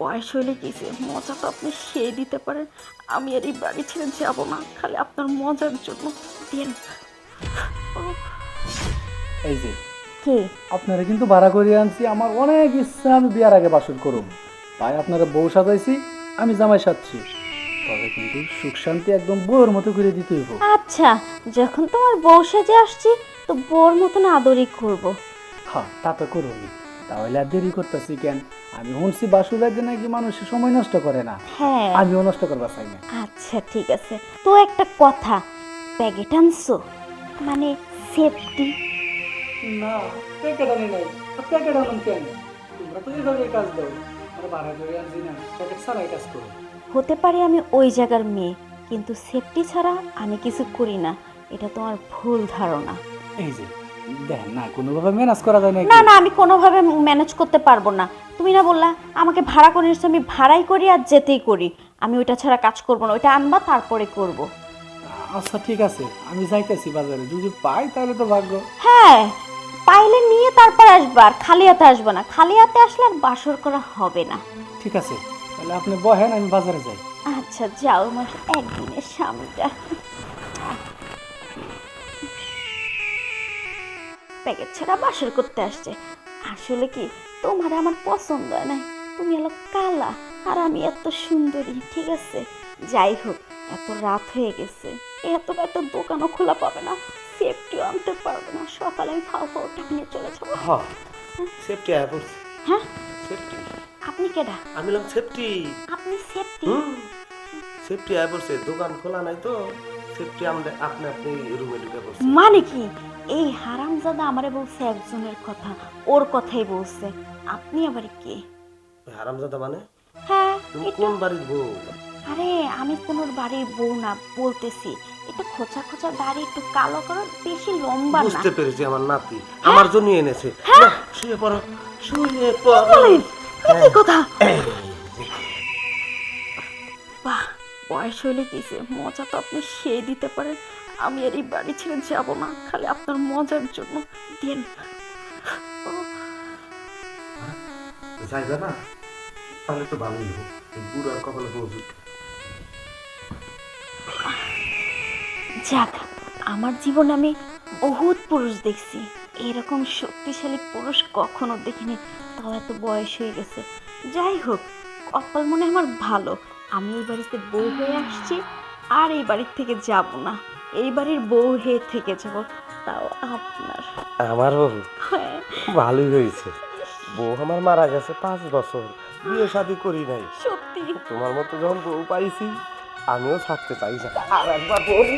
বয়স হইলে কিছু মজা তো আপনি সেই দিতে পারেন। আমি আর এই বাড়ি ছেড়ে যাব না। খালি আপনার মজার জন্য দিন। এই যে কে? আপনারা কিন্তু ভাড়া করে আনছি। আমার অনেক ইচ্ছা আমি বিয়ার আগে বাসন করুম। তাই আপনারা বউ সাজাইছি আমি জামাই সাজছি। তবে কিন্তু সুখ শান্তি একদম বউয়ের মতো করে দিতে হইব। আচ্ছা যখন তোমার বউ সেজে আসছি তো বউর মতন আদরই করব। হ্যাঁ তা তো করুন তাহলে আর দেরি করতেছি কেন? আমি শুনছি বাসুরাতে নাকি মানুষ সময় নষ্ট করে না। হ্যাঁ। আমিও নষ্ট করবার চাই না আচ্ছা ঠিক আছে। তো একটা কথা প্যাকেট আনছো? মানে সেফটি না প্যাকেট আনি নাই। প্যাকেট আনুন কেন? তোমরা তো এইভাবে কাজ দাও। আমরা ভাড়া করে আনছি না। প্যাকেট ছাড়াই কাজ করো। হতে পারে আমি ওই জায়গার মেয়ে কিন্তু সেফটি ছাড়া আমি কিছু করি না। এটা তোমার ভুল ধারণা। এই যে দেখেন না কোনোভাবে ম্যানেজ করা যায় না না না আমি কোনোভাবে ম্যানেজ করতে পারব না। তুমি না বললা আমাকে ভাড়া করে নিচ্ছ আমি ভাড়াই করি আর যেতেই করি। আমি ওইটা ছাড়া কাজ করব না ওইটা আনবা তারপরে করব। আচ্ছা ঠিক আছে আমি যাইতেছি বাজারে। যদি পাই তাহলে তো ভাগ্য। হ্যাঁ পাইলে নিয়ে তারপর আসবা আর খালি হাতে আসবে না। খালি হাতে আসলে আর বাসর করা হবে না। ঠিক আছে তাহলে আপনি বহেন আমি বাজারে যাই। আচ্ছা যাও আমার একদিনের স্বামীটা। প্যাকেট ছাড়া বাসর করতে আসছে। আসলে কি তোমার আমার পছন্দ হয় না তুমি হলো কালা আর আমি এত সুন্দরী ঠিক আছে? যাই হোক এত রাত হয়ে গেছে। এত রাত দোকানও খোলা পাবে না সেফটিও আনতে পারবে না। সকালে আমি ফাও ফাওটা নিয়ে চলে যাব। হ্যাঁ সেফটি আয় পড়ছে হ্যাঁ? সেফটি আপনি কেডা? আমি বললাম সেফটি আপনি সেফটি সেফটি আয় পড়ছে দোকান খোলা নাই তো। সেফটি আপনি আপনি রুমে ঢুকে পড়ছে মানে কি? এই হারামজাদা আমারে বলছে একজনের কথা ওর কথাই বলছে। আপনি আবার কে? হারামজাদা মানে? হ্যাঁ তুমি কোন বাড়ির বউ? আরে আমি কোনো বাড়ির বউ না বলতেছি। একটু খোঁচা খোঁচা দাড়ি একটু কালো করো বেশি লম্বা না। বুঝতে পেরেছি আমার নাতি। আমার জন্য এনেছে। শুয়ে পড়ো শুয়ে পড়ো। কি কথা? বয়স হইলে কিসে মজা তো আপনি সেই দিতে পারেন? আমি আর এই বাড়ি ছেড়ে যাব না খালি আপনার মজার জন্য। দিন। যাইবে না? তাহলে তো ভালোই হোক বুড়ার কপালে মজুদ যাক আমার জীবনে আমি বহুত পুরুষ দেখছি। এরকম শক্তিশালী পুরুষ কখনো দেখিনি তাও এত বয়স হয়ে গেছে। যাই হোক কপাল মনে আমার ভালো। আমি এই বাড়িতে বউ হয়ে আসছি আর এই বাড়ির থেকে যাব না। এই বাড়ির বউ হয়ে থেকে যাব তাও আপনার। আমার বউ? হ্যাঁ। ভালোই হয়েছে। বউ আমার মারা গেছে পাঁচ বছর। বিয়ে শাদি করি নাই। সত্যি? তোমার মতো যখন বউ পাইছি আমিও থাকতে চাই না। আর একবার বলি